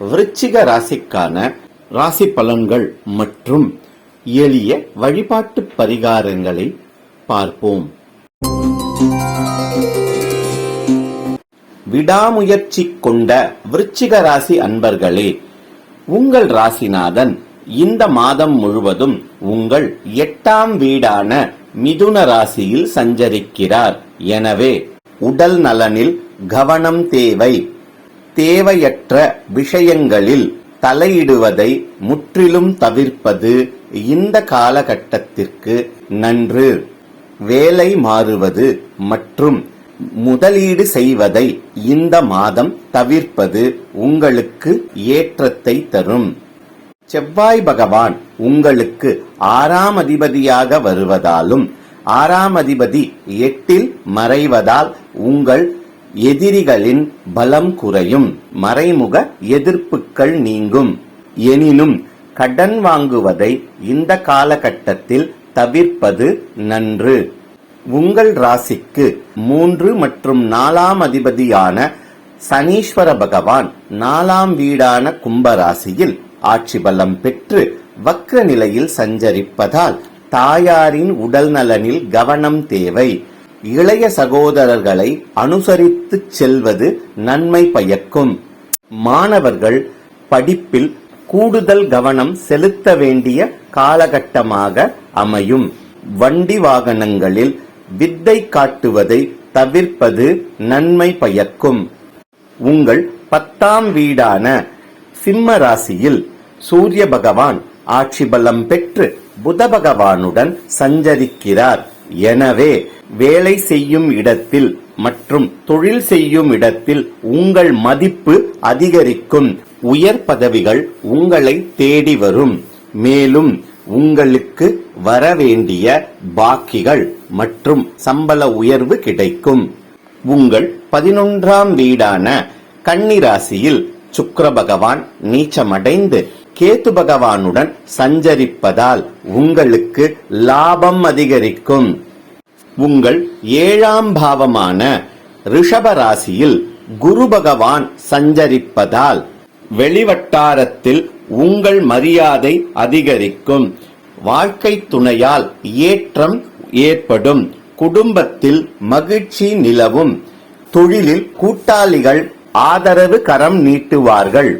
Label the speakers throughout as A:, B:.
A: விருச்சிக ராசிக்கான ராசி பலன்கள் மற்றும் எளிய வழிபாட்டு பரிகாரங்களை பார்ப்போம். விடாமுயற்சி கொண்ட விருச்சிக ராசி அன்பர்களே உங்கள் ராசிநாதன் இந்த மாதம் முழுவதும் உங்கள் எட்டாம் வீடான மிதுன ராசியில் சஞ்சரிக்கிறார். எனவே உடல் நலனில் கவனம் தேவை. தேவையற்ற விஷயங்களில் தலையிடுவதை முற்றிலும் தவிர்ப்பது இந்த காலகட்டத்திற்கு நன்று. வேலை மாறுவது மற்றும் முதலீடு செய்வதை இந்த மாதம் தவிர்ப்பது உங்களுக்கு ஏற்றத்தை தரும். செவ்வாய் பகவான் உங்களுக்கு ஆறாம் அதிபதியாக வருவதாலும் ஆறாம் அதிபதி எட்டில் மறைவதால் உங்கள் எதிரிகளின் பலம் குறையும். மறைமுக எதிர்ப்புகள் நீங்கும். எனினும் கடன் வாங்குவதை இந்த காலகட்டத்தில் தவிர்ப்பது நன்று. உங்கள் ராசிக்கு மூன்று மற்றும் நாலாம் அதிபதியான சனீஸ்வர பகவான் நாலாம் வீடான கும்பராசியில் ஆட்சி பலம் பெற்று வக்ர நிலையில் சஞ்சரிப்பதால் தாயாரின் உடல் நலனில் கவனம் தேவை. இளைய சகோதரர்களை அனுசரித்துச் செல்வது நன்மை பயக்கும். மாணவர்கள் படிப்பில் கூடுதல் கவனம் செலுத்த வேண்டிய காலகட்டமாக அமையும். வண்டி வாகனங்களில் வித்தை காட்டுவதை தவிர்ப்பது நன்மை பயக்கும். உங்கள் பத்தாம் வீடான சிம்ம ராசியில் சூரிய பகவான் ஆட்சி பலம் பெற்று புத பகவானுடன் சஞ்சரிக்கிறார். எனவே வேலை செய்யும் இடத்தில் மற்றும் தொழில் செய்யும் இடத்தில் உங்கள் மதிப்பு அதிகரிக்கும். உயர் பதவிகள் உங்களை தேடி வரும். மேலும் உங்களுக்கு வரவேண்டிய பாக்கிகள் மற்றும் சம்பள உயர்வு கிடைக்கும். உங்கள் பதினொன்றாம் வீடான கன்னிராசியில் சுக்கர பகவான் நீச்சமடைந்து கேத்து பகவானுடன் சஞ்சரிப்பதால் உங்களுக்கு லாபம் அதிகரிக்கும். உங்கள் ஏழாம் பாவமான ரிஷப ராசியில் குரு பகவான் சஞ்சரிப்பதால் வெளிவட்டாரத்தில் உங்கள் மரியாதை அதிகரிக்கும். வாழ்க்கை துணையால் ஏற்றம் ஏற்படும். குடும்பத்தில் மகிழ்ச்சி நிலவும். தொழிலில் கூட்டாளிகள் ஆதரவு கரம் நீட்டுவார்கள்.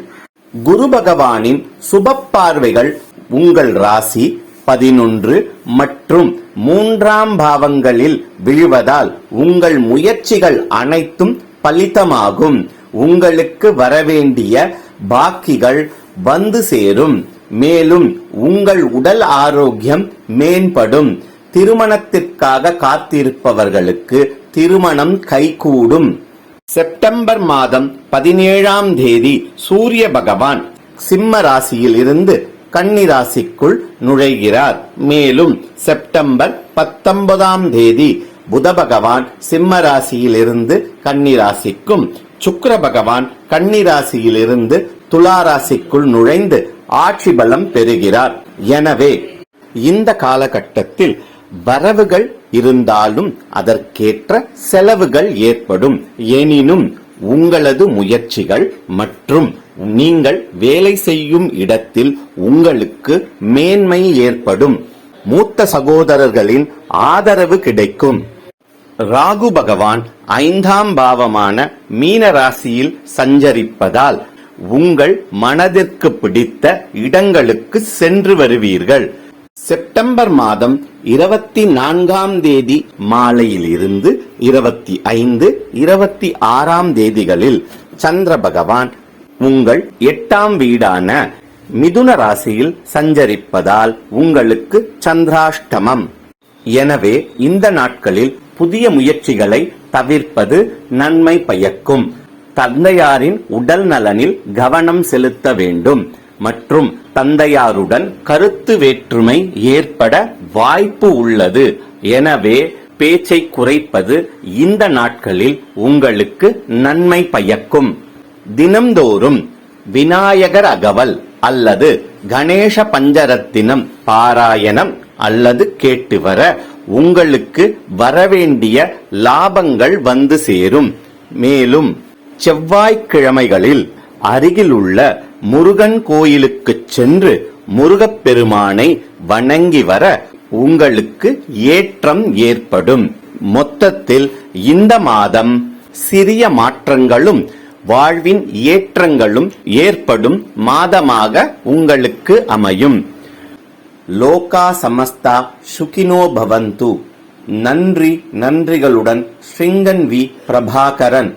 A: குரு பகவானின் சுப பார்வைகள் உங்கள் ராசி பதினொன்று மற்றும் மூன்றாம் பாவங்களில் விழுவதால் உங்கள் முயற்சிகள் அனைத்தும் பலிதமாகும் உங்களுக்கு வரவேண்டிய பாக்கிகள் வந்து சேரும். மேலும் உங்கள் உடல் ஆரோக்கியம் மேம்படும். திருமணத்திற்காக காத்திருப்பவர்களுக்கு திருமணம் கைகூடும். செப்டம்பர் மாதம் பதினேழாம் தேதி சூரிய பகவான் சிம்ம ராசியில் இருந்து கன்னி ராசிக்குள் நுழைகிறார். மேலும் செப்டம்பர் பத்தொன்பதாம் தேதி புத பகவான் சிம்ம ராசியில் இருந்து கன்னி ராசிக்கும் பகவான் கன்னிராசியில் இருந்து துலா ராசிக்குள் நுழைந்து ஆட்சி பலம் பெறுகிறார். எனவே இந்த காலகட்டத்தில் வரவுகள் இருந்தாலும் அதற்கேற்ற செலவுகள் ஏற்படும். எனினும் உங்களது முயற்சிகள் மற்றும் நீங்கள் வேலை செய்யும் இடத்தில் உங்களுக்கு மேன்மை ஏற்படும். மூத்த சகோதரர்களின் ஆதரவு கிடைக்கும். ராகு பகவான் ஐந்தாம் பாவமான மீன ராசியில் சஞ்சரிப்பதால் உங்கள் மனதிற்கு பிடித்த இடங்களுக்கு சென்று வருவீர்கள். செப்டம்பர் மாதம் இருபத்தி நான்காம் தேதி மாலையில் இருந்து இருபத்தி ஐந்து இருபத்தி ஆறாம் தேதிகளில் சந்திர பகவான் உங்கள் எட்டாம் வீடான மிதுன ராசியில் சஞ்சரிப்பதால் உங்களுக்கு சந்திராஷ்டமம். எனவே இந்த நாட்களில் புதிய முயற்சிகளை தவிர்ப்பது நன்மை பயக்கும். தந்தையாரின் உடல் நலனில் கவனம் செலுத்த வேண்டும். மற்றும் தந்தையாருடன் கருத்து வேற்றுமை ஏற்பட வாய்ப்பு உள்ளது. எனவே பேச்சை குறைப்பது இந்த நாட்களில் உங்களுக்கு நன்மை பயக்கும். தினம்தோறும் விநாயகர் அகவல் அல்லது கணேச பஞ்சரத்தினம் பாராயணம் அல்லது கேட்டு வர உங்களுக்கு வரவேண்டிய லாபங்கள் வந்து சேரும். மேலும் செவ்வாய்க்கிழமைகளில் அருகிலுள்ள முருகன் கோயிலுக்குச் சென்று முருகப்பெருமானை வணங்கி வர உங்களுக்கு ஏற்றம் ஏற்படும். மொத்தத்தில் இந்த மாதம் சிறிய மாற்றங்களும் வாழ்வின் ஏற்றங்களும் ஏற்படும் மாதமாக உங்களுக்கு அமையும். லோகா சமஸ்தா சுகினோ பவந்து. நன்றி நன்றிகளுடன் ஸ்ரீங்கன் வி பிரபாகரன்.